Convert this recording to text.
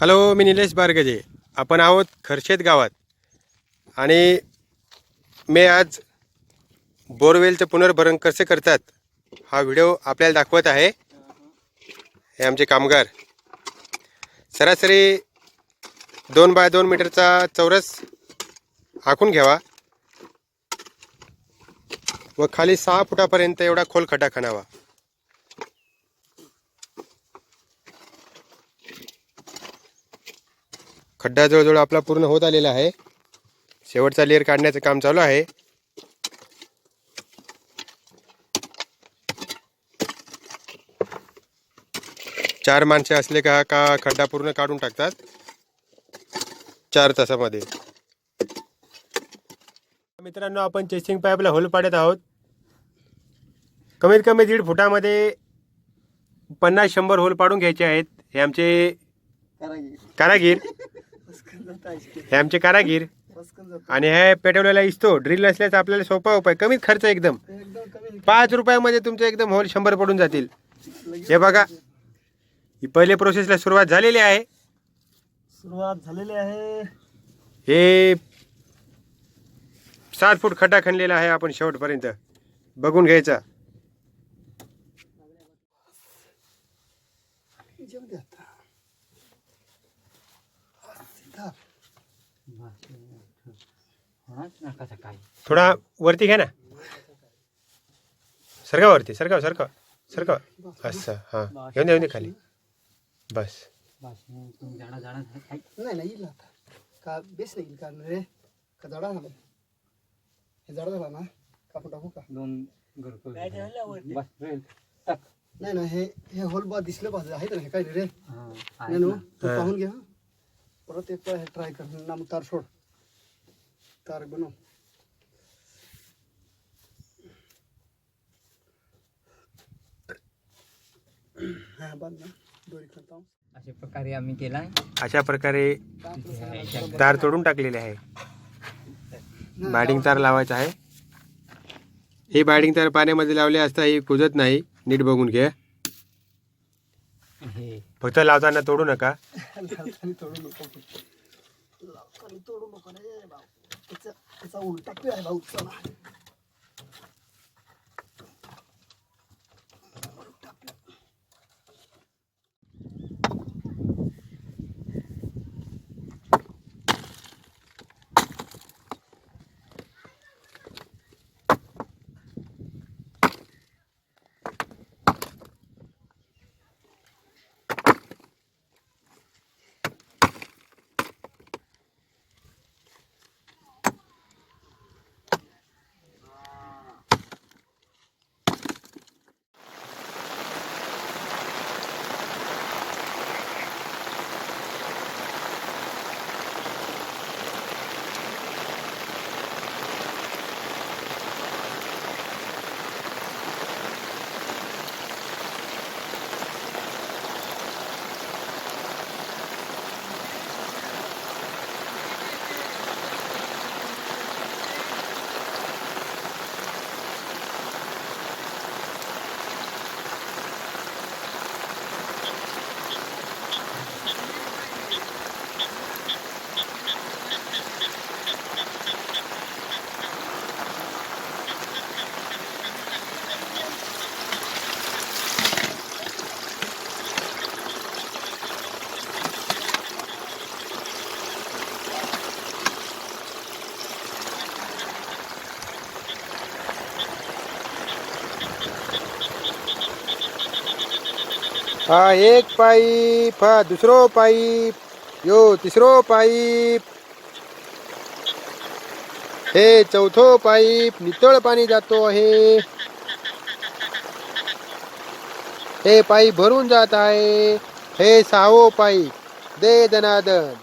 Hello मी निलेश बारगजे. आपण आहोत खर्शेत गावात. आणि मी आज बोरवेलचं पुनर्भरण कसे करतात हा व्हिडिओ आपल्याला दाखवत आहे. हे आमचे कामगार. सरासरी दोन बाय दोन मीटरचा चौरस आखून घ्यावा. व खाली सहा फुटापर्यंत एवढा खोल खड्डा खणावा. खड्डा जवळजवळ आपला पूर्ण होत आलेला आहे. शेवटचा लेअर काढण्याचं काम चालू आहे. चार माणसे असले का का खड्डा पूर्ण काढून टाकतात? चार तासामध्ये. मित्रांनो आपण चेसिंग पाईपला होल पाडत आहोत. कमीत कमी दीड फुटामध्ये पन्नास शंभर होल पाडून घ्यायचे आहेत. हे आमचे कारागीर. हे आमचे कारागीर. आणि हे पेटवलेला इस्तो ड्रिल असल्याचा आपल्याला सोपा उपाय कमीत खर्च एकदम. पाच रुपयामध्ये तुमचे एकदम होल शंभर पडून जातील. हे बघा ही पहिले प्रोसेसला सुरुवात झालेली आहे. सुरुवात झालेली आहे. हे सात फूट खड्डा खणलेला आहे आपण शेवटपर्यंत. बघून घ्यायचा जेवू दे आता. सीधा. थोडा वरती घ्या ना. सरका वरती सरका सरका सरका असं हां. घेऊन दे खाली. बस. नाही नाही येईल आता. का बेस नाही येईल का? रे. का झाला हे झाला ना? कापून टाकू का? दोन नाही ना हे हे होल बा दिसलं पाहिजे आहे ना हे काय रे? हा, नाही ना. तू. पाहून घे हं. परत एक हे ट्राय कर. ना मग तार सोड. तार बनव. हा बांध ना. दोरी करता. अशा. प्रकारे आम्ही केला. अशा प्रकारे तार तोडून टाकलेले आहे. बायडिंग तार लावायचं आहे. ही बायडिंग तार पाण्यामध्ये लावले असता ही कुजत नाही. नीट बघून घ्या हे फक्त लावताना तोडू नका. खाली तोडू नको खाली तोडू नको रे भाऊ. त्याचा त्याचा उलटा पिळ आहे भाऊ. चला. हा एक पाईप हा दुसरो पाईप यो तिसरो पाईप हे चौथो पाईप नितळ पाणी जातो आहे. हे पाईप भरून जात आहे. हे सहावो पाईप दे दनादन